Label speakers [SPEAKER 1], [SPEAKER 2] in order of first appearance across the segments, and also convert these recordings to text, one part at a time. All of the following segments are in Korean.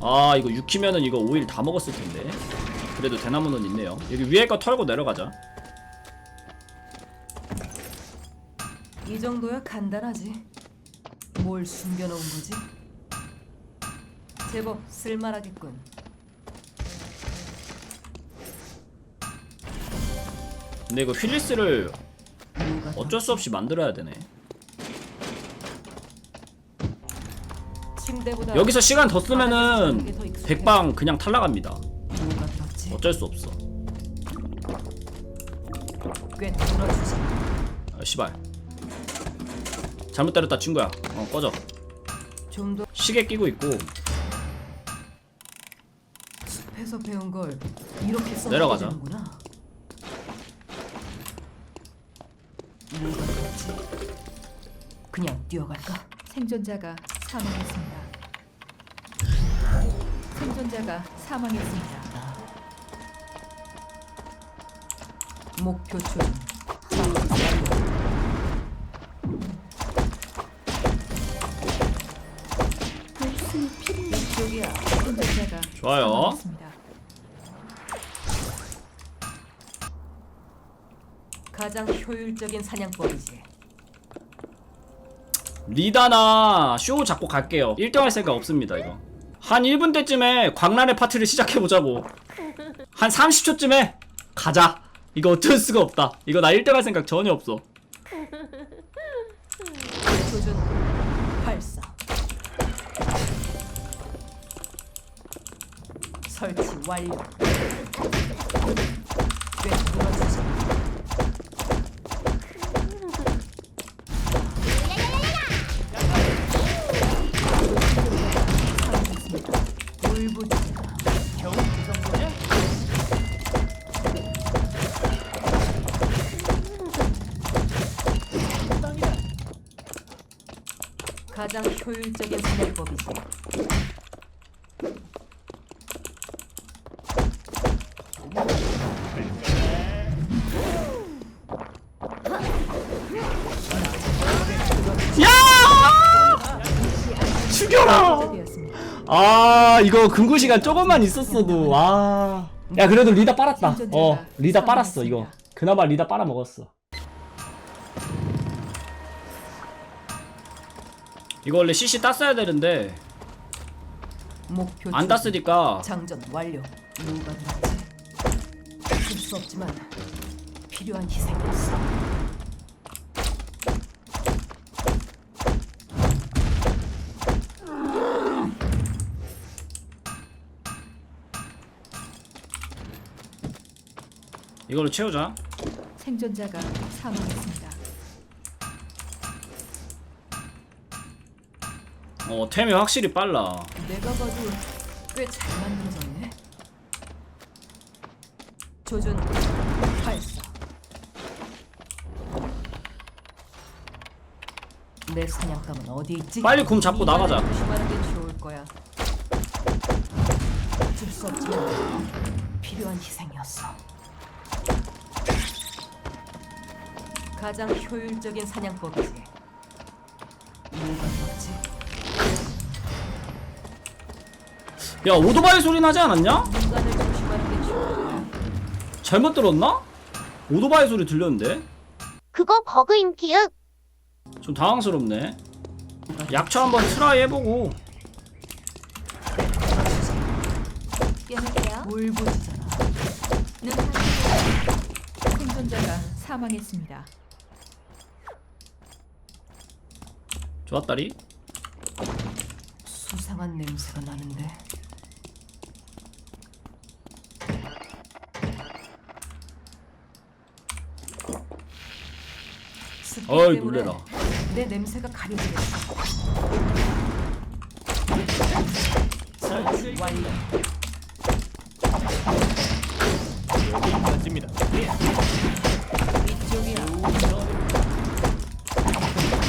[SPEAKER 1] 아 이거 6키면은 이거 오일 다 먹었을 텐데 그래도 대나무는 있네요 여기 위에 거 털고 내려가자
[SPEAKER 2] 이 정도야 간단하지. 뭘 숨겨놓은 거지? 제법 쓸만하겠군.
[SPEAKER 1] 근데 이거 휠리스를 어쩔 수 없이 만들어야 되네
[SPEAKER 2] 침대보다
[SPEAKER 1] 여기서 시간 더 쓰면은. 백방 그냥 탈락합니다? 어쩔 수 없어. 아 씨발 잘못 때렸다 친구야 어 꺼져 시계 끼고 있고
[SPEAKER 2] 숲에서 배운 걸 이렇게 써
[SPEAKER 1] 내려가자.
[SPEAKER 2] 그냥 뛰어갈까?
[SPEAKER 3] 생존자가 사망했습니다. 생존자가 사망했습니다.
[SPEAKER 2] 목표 중.
[SPEAKER 3] 이쪽이야. 생존자가
[SPEAKER 1] 좋아요.
[SPEAKER 3] 사망했습니다.
[SPEAKER 2] 가장 효율적인 사냥법이지.
[SPEAKER 1] 리다나 쇼 잡고 갈게요 1등 할 생각 없습니다 이거 한 1분 때쯤에 광란의 파티를 시작해보자고 한 30초쯤에 가자 이거 어쩔 수가 없다 이거 나 1등 할 생각 전혀 없어
[SPEAKER 2] 조준 발사. 설치 완료. 꽤 들어주지. 가장 효율적인.
[SPEAKER 1] 야
[SPEAKER 3] 되었습니다.
[SPEAKER 1] 아 이거 금구 시간 조금만 있었어도 아야 그래도 리다 빨았다. 어 리다 빨았어 이거. 그나마 리다 빨아 먹었어 이거 원래 CC 땄어야 되는데
[SPEAKER 2] 목표
[SPEAKER 1] 안
[SPEAKER 2] 중.
[SPEAKER 1] 땄으니까
[SPEAKER 2] 장전 완료. 누가? 쓸수 없지만 필요한 희생이었어.
[SPEAKER 1] 이걸로 채우자
[SPEAKER 3] 생존자가 사망했습니다.
[SPEAKER 1] 어 템이 확실히 빨라
[SPEAKER 2] 내가 봐도 꽤 잘 만들어졌네. 조준 발사. 내 사냥감은 어디 있지?
[SPEAKER 1] 빨리 곰 잡고 나가자.
[SPEAKER 2] 조심하는 게 좋을 거야. 어쩔 수 없지만 필요한 희생이었어. 가장 효율적인 사냥법이지. 누가
[SPEAKER 1] 야 오토바이 소리 나지 않았냐? 잘못 들었나? 오토바이 소리 들렸는데?
[SPEAKER 4] 그거 버그임 기윽.
[SPEAKER 1] 좀 당황스럽네 약초 한번 트라이 해보고
[SPEAKER 3] 생존자가 사망했습니다.
[SPEAKER 1] 좋았다리
[SPEAKER 2] 수상한 냄새가 나는데. 습기
[SPEAKER 1] 어이
[SPEAKER 2] 때문에
[SPEAKER 1] 놀래라
[SPEAKER 2] 내 냄새가 가려지겠어. 설치 완료. 이쪽이야.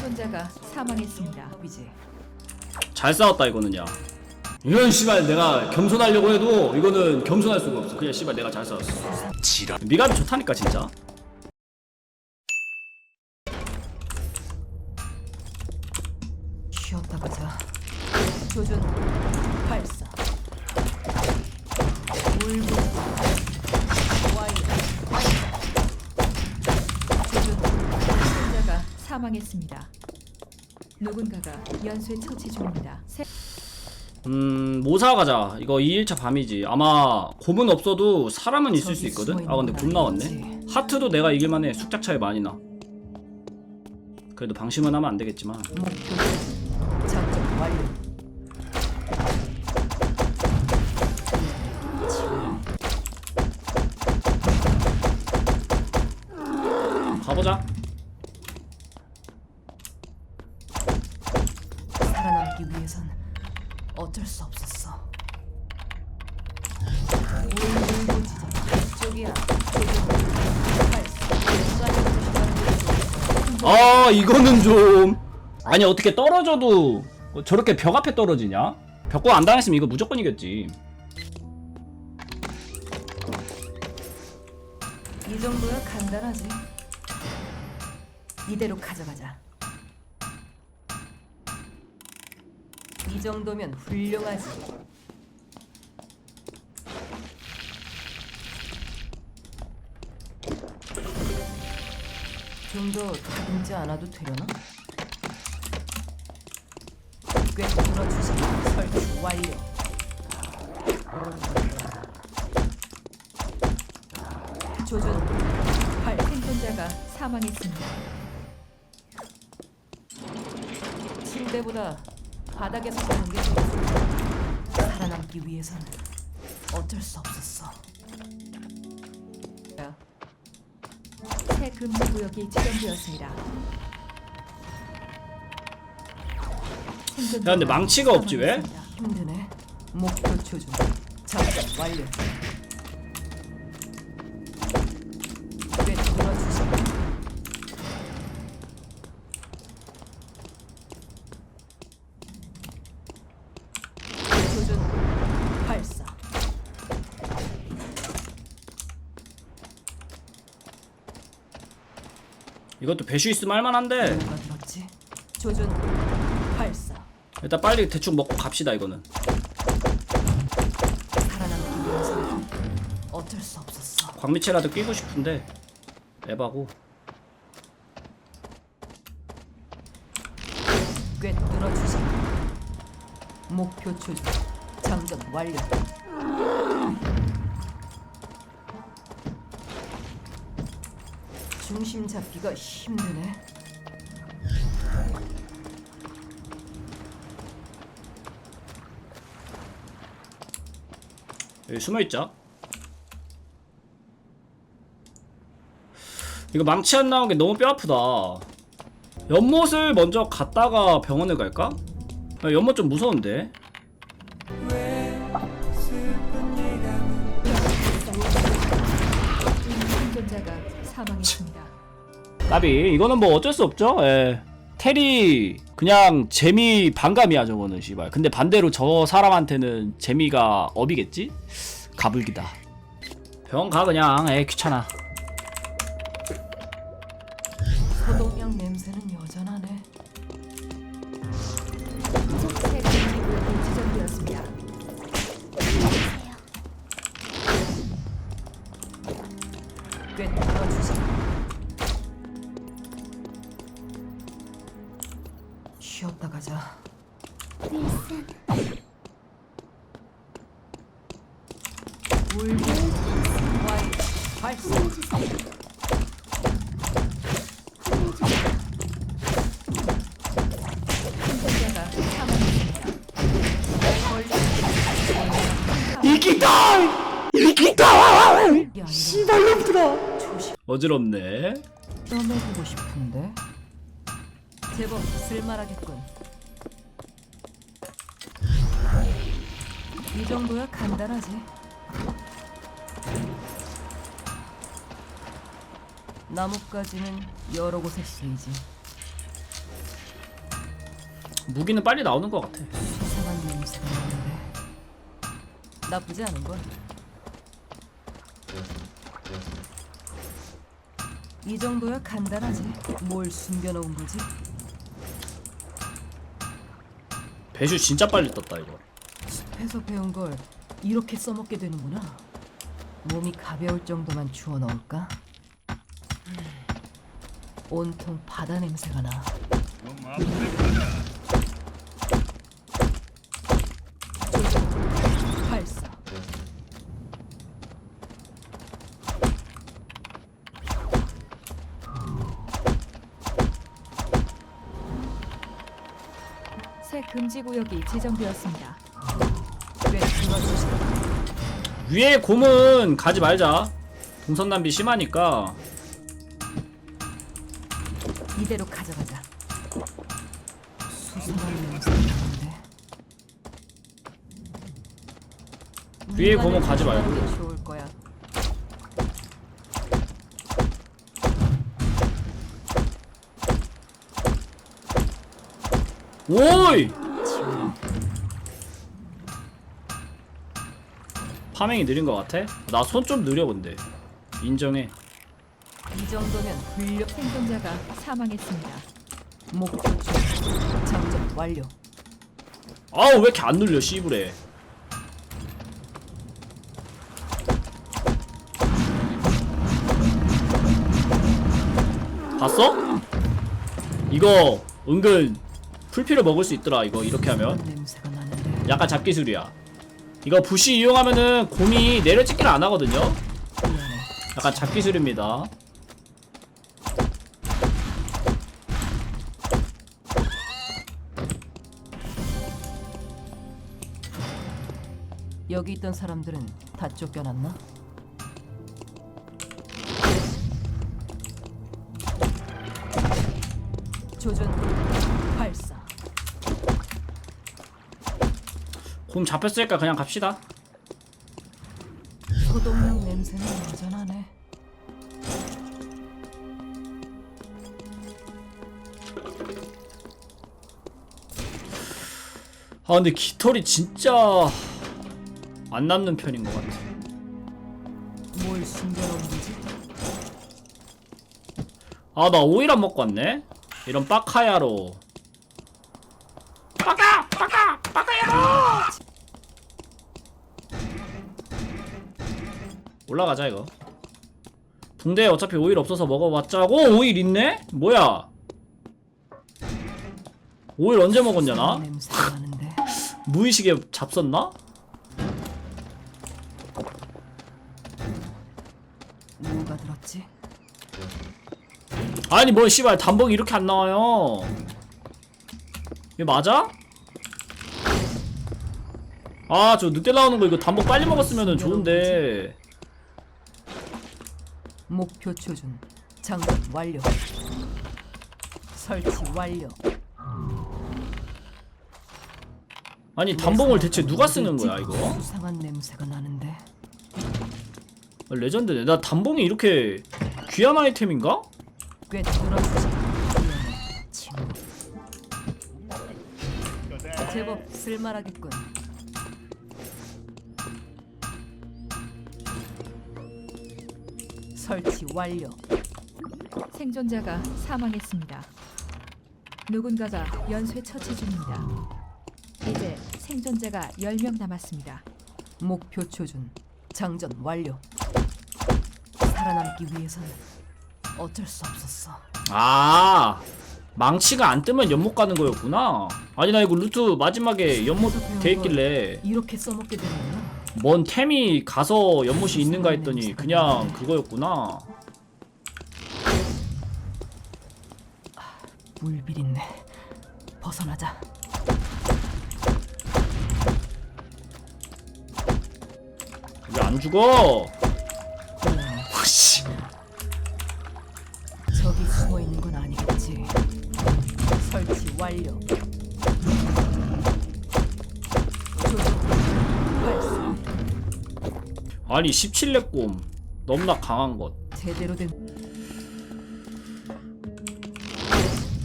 [SPEAKER 3] 생존자가 사망했습니다.
[SPEAKER 2] 이제
[SPEAKER 1] 잘 싸웠다 이거는 야 이런 씨발 내가 겸손하려고 해도 이거는 겸손할 수가 없어 그냥 씨발 내가 잘 싸웠어 지랄 미감이 좋다니까 진짜
[SPEAKER 2] 쉬었다 가자. 조준 발사. 울고 와이어. 조준
[SPEAKER 3] 생존자가 사망했습니다. 누군가가 연쇄 처치 중입니다. 세-
[SPEAKER 1] 음 모사 가자 이거 2일차 밤이지 아마 곰은 없어도 사람은 있을 수 있거든 아 근데 건곰 나왔네. 하트도 내가 이길만해 숙작 차이 많이 나 그래도 방심은 하면 안 되겠지만
[SPEAKER 2] 목 살아남기 위해선 어쩔 수 없었어.
[SPEAKER 1] 아 이거는 좀 아니 어떻게 떨어져도 저렇게 벽 앞에 떨어지냐 벽고 안 당했으면 이거 무조건 이겼지
[SPEAKER 2] 이 정도야 간단하지. 이대로 가져가자. 이 정도면 훌륭하지. 좀 더 다듬지 않아도 되려나? 꽤 들어주시 설치 완료. 조준 발
[SPEAKER 3] 생존자가 사망했습니다.
[SPEAKER 2] 침대보다 바닥에서 자는 게 좋았어. 살아남기 위해서는 어쩔 수 없었어. 야,
[SPEAKER 3] 새 금지 구역이 지정되었습니다. 생존자가
[SPEAKER 1] 야, 근데 망치가 없지, 왜?
[SPEAKER 3] 사망했습니다.
[SPEAKER 2] 힘드네. 목표 조준. 작전 완료.
[SPEAKER 1] 이것도 배슈 있으면 할만한데
[SPEAKER 2] 들었지? 조준 발사.
[SPEAKER 1] 일단 빨리 대충 먹고 갑시다 이거는
[SPEAKER 2] 살아남기 위해서 어쩔 수 없었어.
[SPEAKER 1] 광미체라도 끼고 싶은데 에바고
[SPEAKER 2] 꽤 늘어주시. 목표 조준. 장전 완료. 중심 잡기가 힘드네.
[SPEAKER 1] 여기 숨어있자 이거 망치 안 나온 게 너무 뼈 아프다 연못을 먼저 갔다가 병원을 갈까? 아, 연못 좀 무서운데 까비. 이거는 뭐 어쩔 수 없죠. 예. 테리 그냥 재미 반감이야 저거는 씨발. 근데 반대로 저 사람한테는 재미가 업이겠지? 가불기다. 병원 가 그냥. 에 귀찮아 이기다! 이기다!
[SPEAKER 2] 조심.
[SPEAKER 1] 어지럽네
[SPEAKER 2] 떠내보고 싶은데 제법 쓸만하겠군 이 정도야 간단하지 나뭇가지는 여러 곳에 쓰이지
[SPEAKER 1] 무기는 빨리 나오는 것 같아
[SPEAKER 2] 나쁘지 않은걸 이 정도야 간단하지 뭘 숨겨놓은 거지
[SPEAKER 1] 배슈 진짜 빨리 떴다 이거
[SPEAKER 2] 숲에서 배운 걸 이렇게 써먹게 되는구나. 몸이 가벼울 정도만 주워 넣을까? 음, 온통 바다 냄새가 나.
[SPEAKER 3] 금지 구역이 지정되었습니다.
[SPEAKER 1] 위에 곰은 가지 말자 동선 낭비 심하니까
[SPEAKER 2] 이대로 가져가자. 수상한.
[SPEAKER 1] 위에 고모 가지 말고.
[SPEAKER 2] 좋을 거야.
[SPEAKER 1] 오이 파밍이 느린 것 같아? 나 손 좀 느려 근데 인정해
[SPEAKER 2] 이 정도면 훌륭.
[SPEAKER 3] 생존자가 사망했습니다.
[SPEAKER 2] 목표 중 완료.
[SPEAKER 1] 아우 왜 이렇게 안 눌려 씨부래 봤어? 이거 은근 풀피를 먹을 수 있더라 이거 이렇게 하면
[SPEAKER 2] 냄새가 나는데.
[SPEAKER 1] 약간 잡기술이야 이거 부시 이용하면은 곰이 내려찍기를 안 하거든요. 약간 잡기술입니다
[SPEAKER 2] 여기 있던 사람들은 다 쫓겨났나? 조준 발사.
[SPEAKER 1] 곰 잡혔으니까 그냥 갑시다
[SPEAKER 2] 소독약 냄새는 여전하네.
[SPEAKER 1] 아 근데 깃털이 진짜 안 남는 편인 것 같아
[SPEAKER 2] 뭘 숨겨놓은 거지?
[SPEAKER 1] 아 나 오일 안 먹고 왔네 이런 빠카야로 빠까 빠까 빠카야로 올라가자 이거 붕대 어차피 오일 없어서 먹어봤자고 오일 있네? 뭐야 오일 언제 먹었냐 나? 무의식에 잡섰나?
[SPEAKER 2] 들었지?
[SPEAKER 1] 아니 뭐 씨발 단봉이 이렇게 안 나와요 이거 맞아? 아 저 늑대 나오는 거 이거 단봉 빨리 먹었으면 좋은데
[SPEAKER 2] 목표 조준 장전 완료. 설치 완료.
[SPEAKER 1] 아니 단봉을 대체 누가 쓰는 거야 이거?
[SPEAKER 2] 수상한 냄새가 나는데.
[SPEAKER 1] 아, 레전드네 나 단봉이 이렇게 귀한 아이템인가?
[SPEAKER 2] 꽤. 친구. 제법 쓸만하겠군. 설치 완료.
[SPEAKER 3] 생존자가 사망했습니다. 누군가가 연쇄 처치 중입니다. 이제 생존자가 10명 남았습니다.
[SPEAKER 2] 목표 조준 장전 완료. 살아남기 위해서는 어쩔 수 없었어.
[SPEAKER 1] 아 망치가 안 뜨면 연못 가는 거였구나 아니 나 이거 루트 마지막에 연못 돼 있길래
[SPEAKER 2] 이렇게 써먹게 되는구나.
[SPEAKER 1] 뭔 템이 가서 연못이 있는가 했더니 그냥 그거였구나
[SPEAKER 2] 물 비린내. 벗어나자.
[SPEAKER 1] 왜안 죽어? 씨.
[SPEAKER 2] 저기 숨어 있는 건 아니겠지. 설치 완료.
[SPEAKER 1] 아니 17렙 곰 너무나 강한 것
[SPEAKER 2] 제대로 된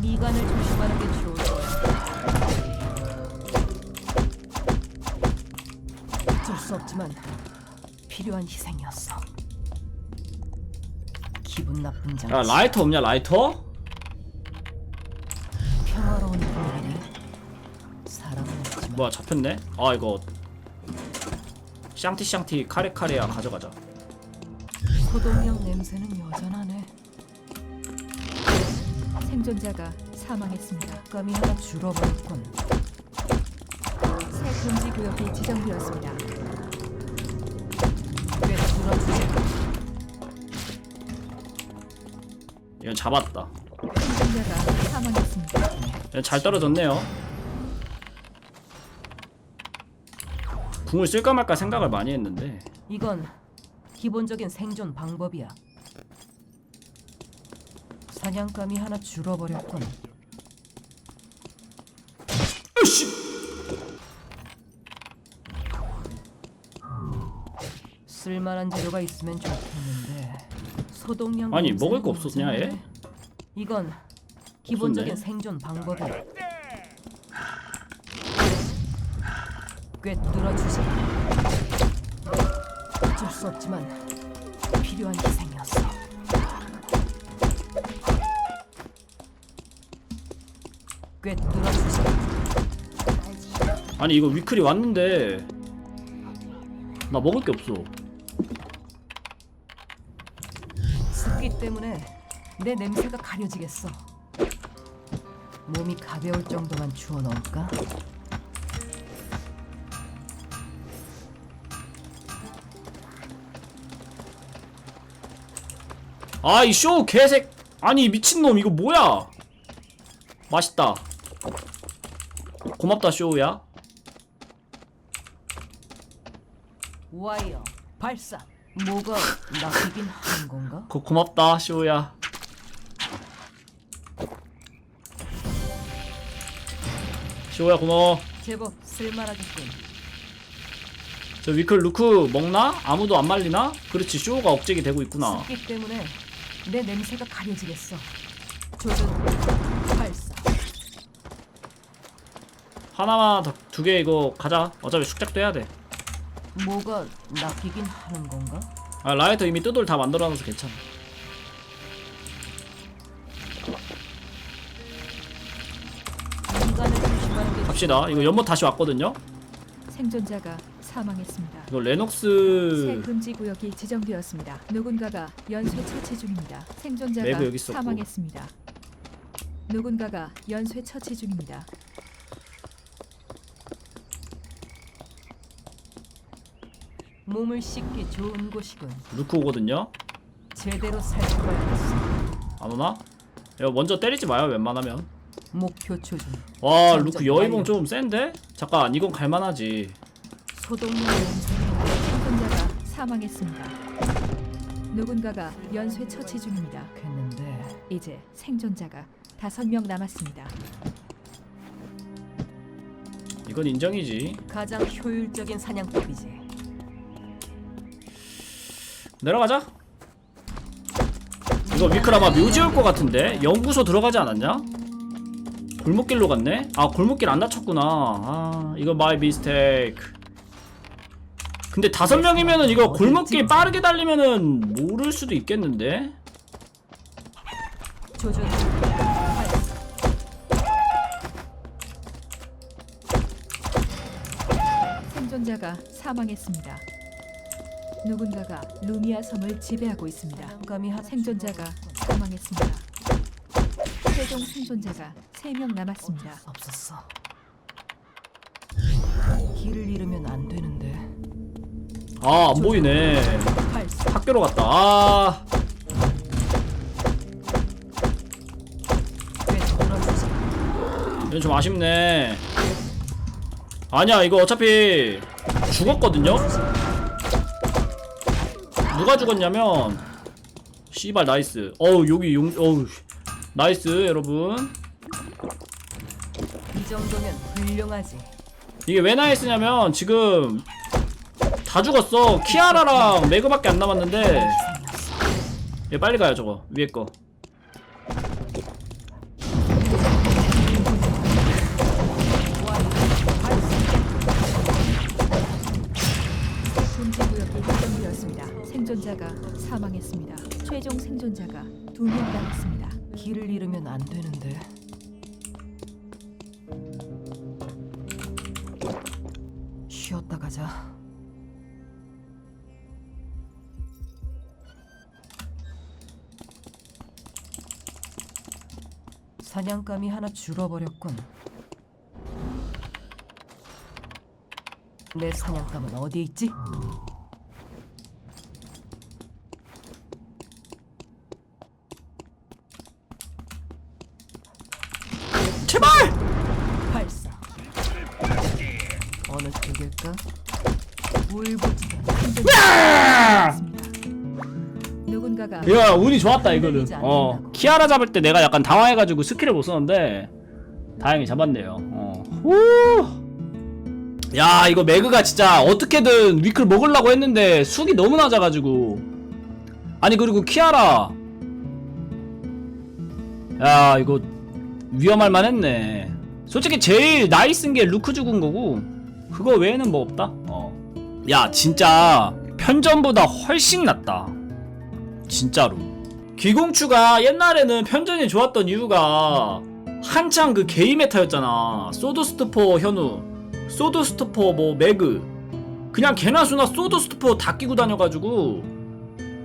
[SPEAKER 2] 미간을 조심하는 게 좋을 거야. 어쩔 수 없지만 필요한 희생이었어. 기분 나쁜 장치.
[SPEAKER 1] 야 라이터 없냐 라이터?
[SPEAKER 2] 평화로운 분위기네. 사람은
[SPEAKER 1] 뭐야 잡혔네? 아 이거 샹티샹티 카레카레야 가져가자
[SPEAKER 2] 소독약 냄새는 여전하네.
[SPEAKER 3] 생존자가 사망했습니다.
[SPEAKER 2] 감이 하나 줄어버렸군.
[SPEAKER 3] 새 금지 구역이 지정되었습니다.
[SPEAKER 2] 꽤.
[SPEAKER 1] 이건 잡았다
[SPEAKER 3] 생존자가 사망했습니다.
[SPEAKER 1] 이건 잘 떨어졌네요 궁을 쓸까 말까 생각을 많이 했는데
[SPEAKER 2] 이건 기본적인 생존 방법이야. 사냥감이 하나 줄어버렸군. 쓸만한 재료가 있으면 좋겠는데 소독약
[SPEAKER 1] 아니, 먹을 거 없었냐, 얘?
[SPEAKER 2] 이건 기본적인. 생존 방법이야. 꽤 뚫어 주지. 어쩔 수 없지만 필요한 희생이었어. 꽤 뚫어 주지.
[SPEAKER 1] 아니 이거 위클이 왔는데 나 먹을 게 없어
[SPEAKER 2] 습기 때문에 내 냄새가 가려지겠어. 몸이 가벼울 정도만 주워 넣을까?
[SPEAKER 1] 아 이 쇼 개색 아니 미친놈 이거 뭐야 맛있다 고맙다 쇼야
[SPEAKER 2] 와이어 발사. 뭐가 낚이긴 하는 건가?
[SPEAKER 1] 고, 고맙다 쇼야 쇼야 고마워
[SPEAKER 2] 제법 쓸만하겠군.
[SPEAKER 1] 저 위클 루크 먹나? 아무도 안 말리나? 그렇지 쇼가 억제기 되고 있구나
[SPEAKER 2] 습기 때문에 내 냄새가 가려지겠어. 조준 발사.
[SPEAKER 1] 하나만 두 개 이거 가자 어차피 숙작도 해야 돼아
[SPEAKER 2] 뭐가 낚이긴 하는 건가?
[SPEAKER 1] 라이터 이미 뜯을 다 만들어놔서 괜찮아
[SPEAKER 2] 인간을 조심하는 게
[SPEAKER 1] 갑시다 이거 연못 다시 왔거든요
[SPEAKER 3] 생존자가 사망했습니다.
[SPEAKER 1] 이거
[SPEAKER 3] 새
[SPEAKER 1] 레녹스
[SPEAKER 3] 금지 구역이 지정되었습니다. 누군가가 연쇄 처치 중입니다. 생존자가
[SPEAKER 1] 매부 여기 있었고.
[SPEAKER 3] 사망했습니다. 누군가가 연쇄 처치 중입니다.
[SPEAKER 2] 몸을 씻기 좋은 곳이군.
[SPEAKER 1] 루크 오거든요
[SPEAKER 2] 제대로 살펴봐야겠어.
[SPEAKER 1] 안 오나? 이거 먼저 때리지 마요 웬만하면
[SPEAKER 2] 목표 조준.
[SPEAKER 1] 와 루크 여의봉. 좀 센데? 잠깐 이건 갈만하지
[SPEAKER 2] 소독약 냄새가
[SPEAKER 3] 생존자가 사망했습니다. 누군가가 연쇄 처치 중입니다.
[SPEAKER 2] 좋겠는데
[SPEAKER 3] 이제 생존자가 다섯 명 남았습니다.
[SPEAKER 1] 이건 인정이지
[SPEAKER 2] 가장 효율적인 사냥법이지.
[SPEAKER 1] 내려가자 이거 위클 아마 묘지 올 것 같은데 연구소 들어가지 않았냐? 골목길로 갔네? 아 골목길 안 다쳤구나 아 이거 마이 미스테이크 근데 다섯 명이면은 이거 골목길 빠르게 달리면은 모를 수도 있겠는데?
[SPEAKER 2] 조준.
[SPEAKER 3] 생존자가 사망했습니다. 누군가가 루미아 섬을 지배하고 있습니다. 생존자가 사망했습니다. 최종 생존자가 3명 남았습니다.
[SPEAKER 2] 수 없었어. 길을 잃으면 안 되는데.
[SPEAKER 1] 아 안 보이네. 학교로 갔다 아. 이건 좀 아쉽네 아니야 이거 어차피 죽었거든요? 누가 죽었냐면 씨발 나이스 어우 여기 용 어우 나이스 여러분
[SPEAKER 2] 이 정도면 훌륭하지.
[SPEAKER 1] 이게 왜 나이스냐면 지금 다 죽었어 키아라랑 매그밖에 안 남았는데. 얘 빨리 가요 저거 위에 거
[SPEAKER 3] 구역이. 생존자가 사망했습니다. 최종 생존자가 2명 남았습니다.
[SPEAKER 2] 길을 잃으면 안 되는데. 쉬었다 가자. 사냥감이 하나 죽어버렸군. 내 사냥감은 어디 있지?
[SPEAKER 1] 운이 좋았다 이거는 어 키아라 잡을 때 내가 약간 당황해가지고 스킬을 못 썼는데 다행히 잡았네요 어. 후. 야 이거 매그가 진짜 어떻게든 위클 먹으려고 했는데 숙이 너무 낮아가지고 아니 그리고 키아라 야 이거 위험할 만했네 솔직히 제일 나이스인 게 루크 죽은 거고 그거 외에는 뭐 없다 어. 야 진짜 편전보다 훨씬 낫다 진짜로. 귀공추가 옛날에는 편전이 좋았던 이유가 한창 그 게임 메타였잖아. 소드스토퍼 현우, 소드스토퍼 뭐 매그. 그냥 개나 수나 소드스토퍼 다 끼고 다녀가지고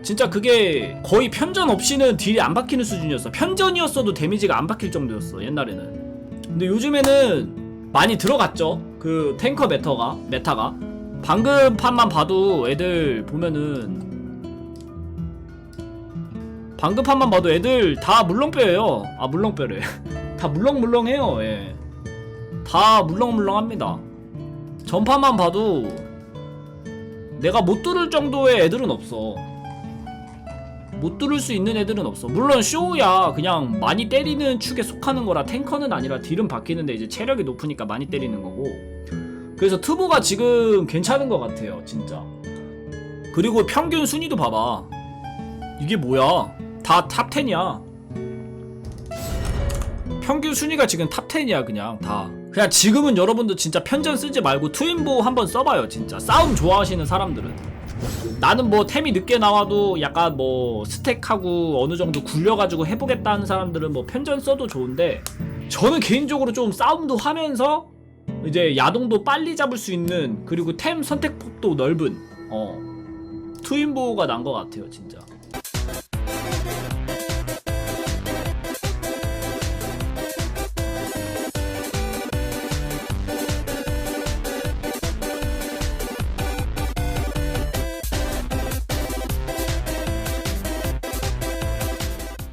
[SPEAKER 1] 진짜 그게 거의 편전 없이는 딜이 안 박히는 수준이었어. 편전이었어도 데미지가 안 박힐 정도였어 옛날에는. 근데 요즘에는 많이 들어갔죠. 그 탱커 메타가 메타가 방금 판만 봐도 애들 보면은 방금 판만 봐도 애들 다 물렁뼈예요. 아 물렁뼈래. 다 물렁물렁해요. 예. 다 물렁물렁합니다. 전판만 봐도 내가 못 뚫을 정도의 애들은 없어. 못 뚫을 수 있는 애들은 없어. 물론 쇼야 그냥 많이 때리는 축에 속하는 거라 탱커는 아니라 딜은 박히는데 이제 체력이 높으니까 많이 때리는 거고. 그래서 트보가 지금 괜찮은 것 같아요, 진짜. 그리고 평균 순위도 봐봐. 이게 뭐야? 다 탑 10이야. 평균 순위가 지금 탑 10이야 그냥 다. 그냥 지금은 여러분들 진짜 편전 쓰지 말고 트윈보 한번 써봐요 진짜. 싸움 좋아하시는 사람들은. 나는 뭐 템이 늦게 나와도 약간 뭐 스택하고 어느 정도 굴려가지고 해보겠다는 사람들은 뭐 편전 써도 좋은데 저는 개인적으로 좀 싸움도 하면서 이제 야동도 빨리 잡을 수 있는 그리고 템 선택폭도 넓은 어 트윈보가 난 것 같아요 진짜.